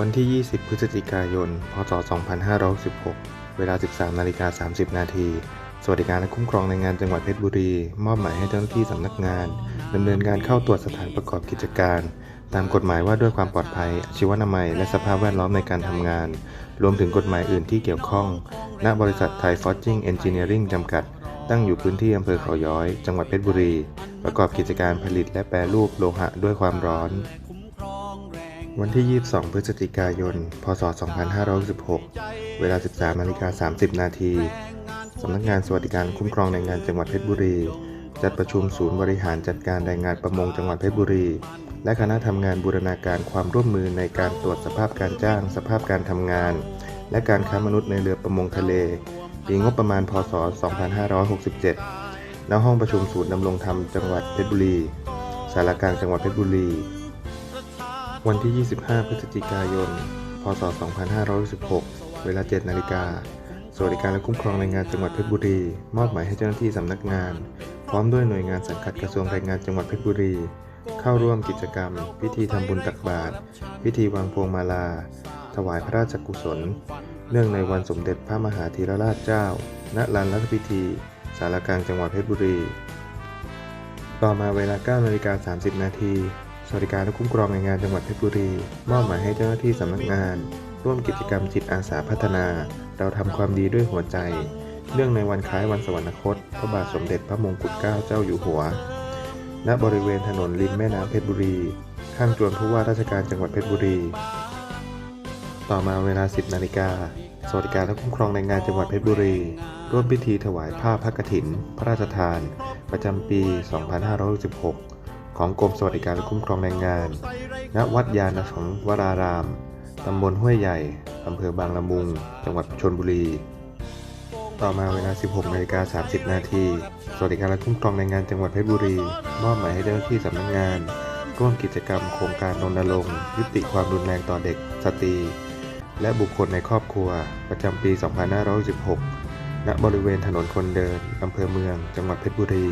วันที่ 20 พฤศจิกายน พศ 2516 เวลา 13นาฬิกา30 นาที สวัสดิการและคุ้มครองในงานจังหวัดเพชรบุรี มอบหมายให้เจ้าหน้าที่สำนักงานดำเนินการเข้าตรวจสถานประกอบกิจการ ตามกฎหมายว่าด้วยความปลอดภัยชีวนามัย และสภาพแวดล้อมในการทำงาน รวมถึงกฎหมายอื่นที่เกี่ยวข้อง ณ บริษัทไทยฟอร์จิงเอนจิเนียริงจำกัด ตั้งอยู่พื้นที่อำเภอเขาย้อย จังหวัดเพชรบุรี ประกอบกิจการผลิตและแปรรูปโลหะด้วยความร้อน วันที่ 22 พฤศจิกายน พศ 2516เวลา 13นาฬิกา30 นาทีสำนักงานสวัสดิการคุ้มครองแรงงานจังหวัดเพชรบุรี จัดประชุมศูนย์บริหารจัดการแรงงานประมงจังหวัดเพชรบุรี และคณะทำงานบูรณาการความร่วมมือในการตรวจสภาพการจ้าง สภาพการทำงาน และการค้ามนุษย์ในเรือประมงทะเล ปีงบประมาณ พศ 2567 ณ ห้องประชุมศูนย์ดำรงธรรมจังหวัดเพชรบุรี สารกลางจังหวัดเพชรบุรี วันที่ 25 พฤศจิกายน พศ 2516 เวลา 7 นาฬิกา สวัสดิการและคุ้มครองแรงงานจังหวัดเพชรบุรี มอบหมายให้เจ้าหน้าที่สำนักงาน พร้อมด้วยหน่วยงานสังกัดกระทรวงแรงงานจังหวัดเพชรบุรี เข้าร่วมกิจกรรม พิธีทำบุญตักบาตร พิธีวางพวงมาลา ถวายพระราชกุศล เนื่องในวันสมเด็จพระมหาธีรราชเจ้า ณ ลานรัฐพิธี สารกลางจังหวัดเพชรบุรี ต่อมาเวลา 9 นาฬิกา 30 นาที สวัสดิการและคุ้มครองแรงงานจังหวัดเพชรบุรี มอบหมายให้เจ้าหน้าที่สำนักงาน ร่วมกิจกรรมจิตอาสาพัฒนา เราทำความดีด้วยหัวใจ เนื่องในวันคล้ายวันสวรรคต พระบาทสมเด็จพระมงกุฎเกล้าเจ้าอยู่หัว ณ บริเวณถนนริมแม่น้ำเพชรบุรี ข้างจวนผู้ว่าราชการจังหวัดเพชรบุรี ต่อมาเวลา 10 นาฬิกาสวัสดิการและคุ้มครองแรงงานจังหวัดเพชรบุรี ร่วมพิธีถวายผ้าพระกฐิน พระราชทาน ประจำปี 2566 ของกรมสวัสดิการและคุ้มครองแรงงาน ณ วัดยานสังวราราม ตำบลห้วยใหญ่ อำเภอบางละมุง จังหวัดชนบุรี ต่อมาเวลา 16นาฬิกา30 นาที สวัสดิการและคุ้มครองแรงงานจังหวัดเพชรบุรี มอบหมายให้เจ้าหน้าที่สำนักงาน ร่วมกิจกรรมโครงการรณรงค์ยุติความรุนแรงต่อเด็ก สตรี และบุคคลในครอบครัว ประจำปี 2516 ณ บริเวณถนนคนเดิน อำเภอเมือง จังหวัดเพชรบุรี